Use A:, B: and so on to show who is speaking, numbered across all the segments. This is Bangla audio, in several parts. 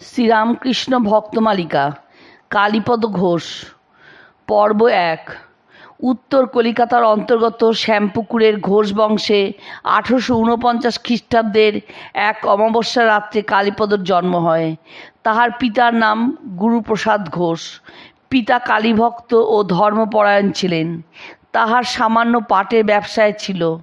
A: শ্রীরামকৃষ্ণ ভক্তমালিকা কালীপদ ঘোষ। পর্ব এক, উত্তর কলিকাতার অন্তর্গত শ্যামপুকুরের ঘোষ বংশে আঠেরোশো ঊনপঞ্চাশ খ্রিস্টাব্দের এক অমাবস্যা রাত্রে কালীপদর জন্ম হয়। তাহার পিতার নাম গুরুপ্রসাদ ঘোষ। পিতা কালীভক্ত ও ধর্মপরায়ণ ছিলেন। তাহার সামান্য পাটের ব্যবসায় ছিল।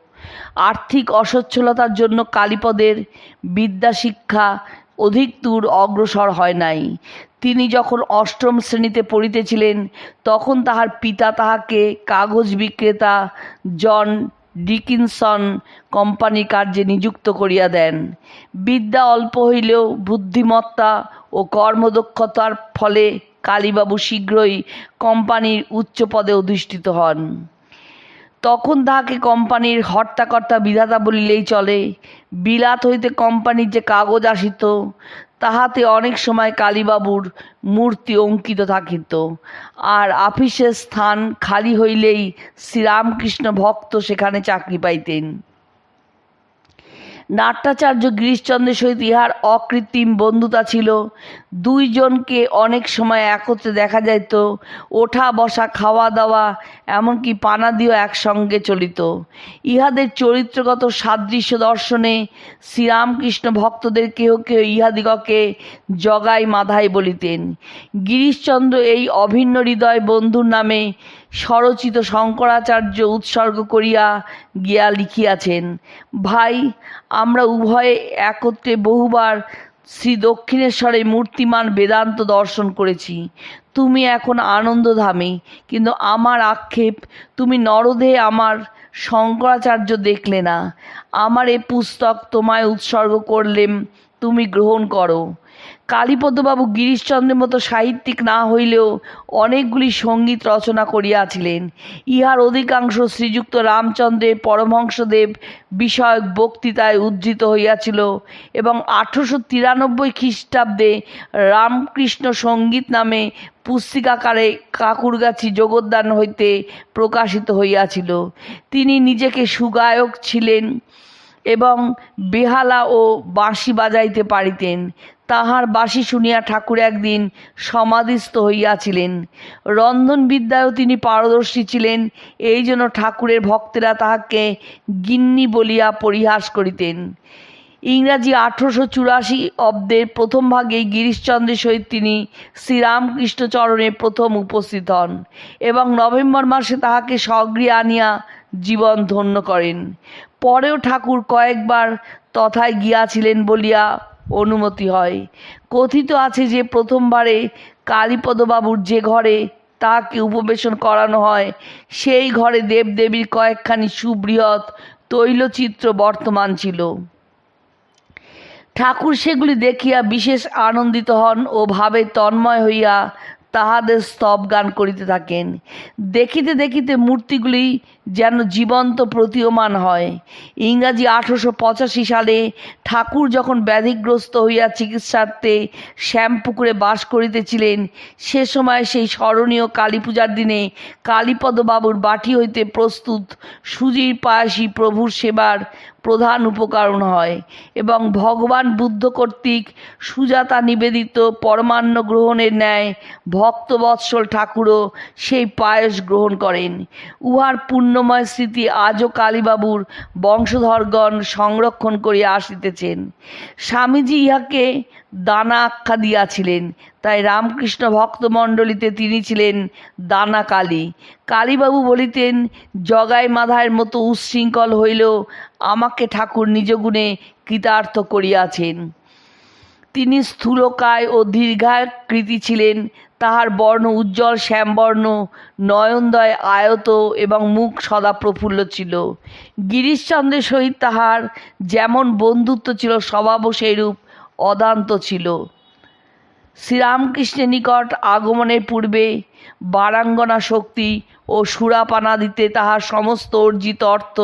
A: আর্থিক অসচ্ছলতার জন্য কালীপদের বিদ্যা শিক্ষা অধিক দূর অগ্রসর হয় নাই। তিনি যখন অষ্টম শ্রেণীতে পড়িতেছিলেন, তখন তাহার পিতা তাহাকে কাগজ বিক্রেতা জন ডিকিনসন কোম্পানি কার্যে নিযুক্ত করিয়া দেন। বিদ্যা অল্প হইলেও বুদ্ধিমত্তা ও কর্মদক্ষতার ফলে কালীবাবু শীঘ্রই কোম্পানির উচ্চ পদে অধিষ্ঠিত হন। তখন তাহাকে কোম্পানির হর্তাকর্তা বিধাতা বলিলেই চলে। বিলাত হইতে কোম্পানির যে কাগজ আসিত, তাহাতে অনেক সময় কালীবাবুর মূর্তি অঙ্কিত থাকিত। আর আফিসের স্থান খালি হইলেই শ্রীরামকৃষ্ণ ভক্ত সেখানে চাকরি পাইতেন। নাট্যাচার্য গিরিশচন্দ্রের সহিত ইহার অকৃত্রিম বন্ধুতা ছিল। দুইজনকে অনেক সময় একত্রে দেখা যাইত, ওঠা, বসা, খাওয়া দাওয়া, এমনকি পানাদিও একসঙ্গে চলিত। ইহাদের চরিত্রগত সাদৃশ্য দর্শনে শ্রীরামকৃষ্ণ ভক্তদের কেহ কেহ ইহাদিগকে জগাই মাধাই বলিতেন। গিরিশচন্দ্র এই অভিন্ন হৃদয় বন্ধুর নামে স্বরচিত শঙ্করাচার্য উৎসর্গ করিয়া গিয়া লিখিয়াছেন, ভাই, আমরা উভয়ে একত্রে বহুবার শ্রী দক্ষিণেশ্বরে মূর্তিমান বেদান্ত দর্শন করেছি। তুমি এখন আনন্দধামে, কিন্তু আমার আক্ষেপ, তুমি নরদেহে আমার শঙ্করাচার্য দেখলে না। আমার এ পুস্তক তোমায় উৎসর্গ করলেম, তুমি গ্রহণ করো। কালীপদবাবু গিরিশচন্দ্রের মতো সাহিত্যিক না হইলেও অনেকগুলি সংগীত রচনা করিয়াছিলেন। ইহার অধিকাংশ শ্রীযুক্ত রামচন্দ্রের পরমহংসদেব বিষয়ক বক্তৃতায় উদ্ধৃত হইয়াছিল এবং আঠেরোশো তিরানব্বই খ্রিস্টাব্দে রামকৃষ্ণ সংগীত নামে পুস্তিকাকারে কাকুরগাছি যোগদান হইতে প্রকাশিত হইয়াছিল। তিনি নিজেকে সুগায়ক ছিলেন এবং বেহালা ও বাঁশি বাজাইতে পারিতেন। তাহার বাসি শুনিয়া ঠাকুর একদিন সমাধিস্থ হইয়াছিলেন। রন্ধনবিদ্যায়ও তিনি পারদর্শী ছিলেন, এই জন্য ঠাকুরের ভক্তেরা তাহাকে গিন্নি বলিয়া পরিহাস করিতেন। ইংরাজি আঠেরোশো চুরাশি অব্দের প্রথম ভাগে গিরিশচন্দ্রের সহিত তিনি শ্রীরামকৃষ্ণচরণে প্রথম উপস্থিত হন এবং নভেম্বর মাসে তাহাকে স্বগৃহে আনিয়া জীবন ধন্য করেন। পরেও ঠাকুর কয়েকবার তথায় গিয়াছিলেন বলিয়া অনুমতি হয়। কথিত আছে যে প্রথমবারে কালীপদবাবুর যে ঘরে তাকে উপবেশন করানো হয়, সেই ঘরে দেবদেবীর কয়েকখানি সুবৃহৎ তৈলচিত্র বর্তমান ছিল। ঠাকুর সেগুলি দেখিয়া বিশেষ আনন্দিত হন ও ভাবে তন্ময় হইয়া তাহাদের স্তব গান করিতে থাকেন। দেখিতে দেখিতে মূর্তিগুলি যেন জীবন্ত প্রতীয়মান হয়। ইংরাজি আঠেরোশো পঁচাশি সালে ঠাকুর যখন ব্যাধিগ্রস্ত হইয়া চিকিৎসার্থে শ্যামপুকুরে বাস করিতেছিলেন, সে সময় সেই স্মরণীয় কালী পূজার দিনে কালীপদবাবুর বাটি হইতে প্রস্তুত সুজির পায়াসী প্রভুর সেবার প্রধান উপকরণ হয় এবং ভগবান বুদ্ধ কর্তৃক সুজাতা নিবেদিত পরমান্ন গ্রহণের ন্যায় ভক্তবৎসল ঠাকুরও সেই পায়েস গ্রহণ করেন। উহার পুণ্যময় স্মৃতি আজও কালীবাবুর বংশধরগণ সংরক্ষণ করিয়া আসিতেছেন। স্বামীজি ইহাকে দানা আখ্যা দিয়াছিলেন তাই রামকৃষ্ণ ভক্তমণ্ডলীতে তিনি ছিলেন দানা কালী। কালীবাবু বলিতেন, জগাই মাধায়ের মতো উচ্ছৃঙ্খল হইলেও আমাকে ঠাকুর নিজ গুণে কৃতার্থ করিয়াছেন। তিনি স্থূলকায় ও দীর্ঘাকৃতি ছিলেন। তাহার বর্ণ উজ্জ্বল, শ্যামবর্ণ, নয়নদয় আয়ত এবং মুখ সদা প্রফুল্ল ছিল। গিরিশচন্দ্রের সহিত তাহার যেমন বন্ধুত্ব ছিল, স্বভাবও সেইরূপ। অদান্ত ছিল। শ্রীরামকৃষ্ণের নিকট আগমনের পূর্বে বারাঙ্গনা শক্তি ও সুরাপানা দিতে তাহার সমস্ত অর্জিত অর্থ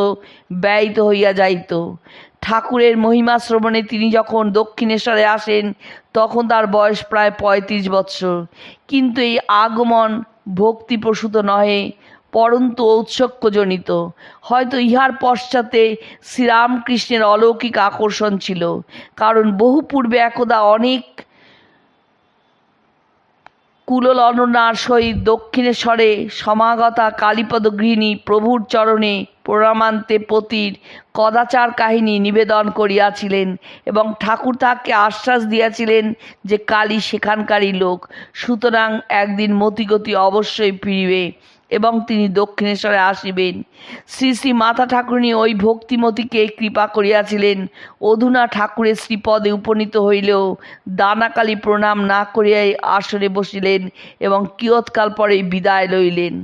A: ব্যয়িত হইয়া যাইত। ঠাকুরের মহিমা শ্রবণে তিনি যখন দক্ষিণেশ্বরে আসেন, তখন তার বয়স প্রায় পঁয়ত্রিশ বৎসর। কিন্তু এই আগমন ভক্তিপ্রসূত নহে পরন্তু ঔৎসক্যজনিত। হয়তো ইহার পশ্চাতে শ্রীরামকৃষ্ণের অলৌকিক আকর্ষণ ছিল, কারণ বহু পূর্বে একদা অনেক কুললননার সহিত দক্ষিণেশ্বরে সমাগতা কালীপদ গৃহিণী প্রভুর চরণে প্রণামান্তে পতির কদাচার কাহিনী নিবেদন করিয়াছিলেন এবং ঠাকুর তাহাকে আশ্বাস দিয়াছিলেন যে কালী সেখানকারই লোক, সুতরাং একদিন মতিগতি অবশ্যই ফিরিবে। এবং তিনি দক্ষিণেশ্বরে আসিবেন। শ্রী শ্রী মাতা ঠাকুরণী ওই ভক্তিমতীকে কৃপা করিয়াছিলেন। অধুনা ঠাকুরের শ্রীপদে উপনীত হইলেও দানাকালী প্রণাম না করিয়াই আসরে বসিলেন এবং কিয়ৎকাল পরে বিদায় লইলেন।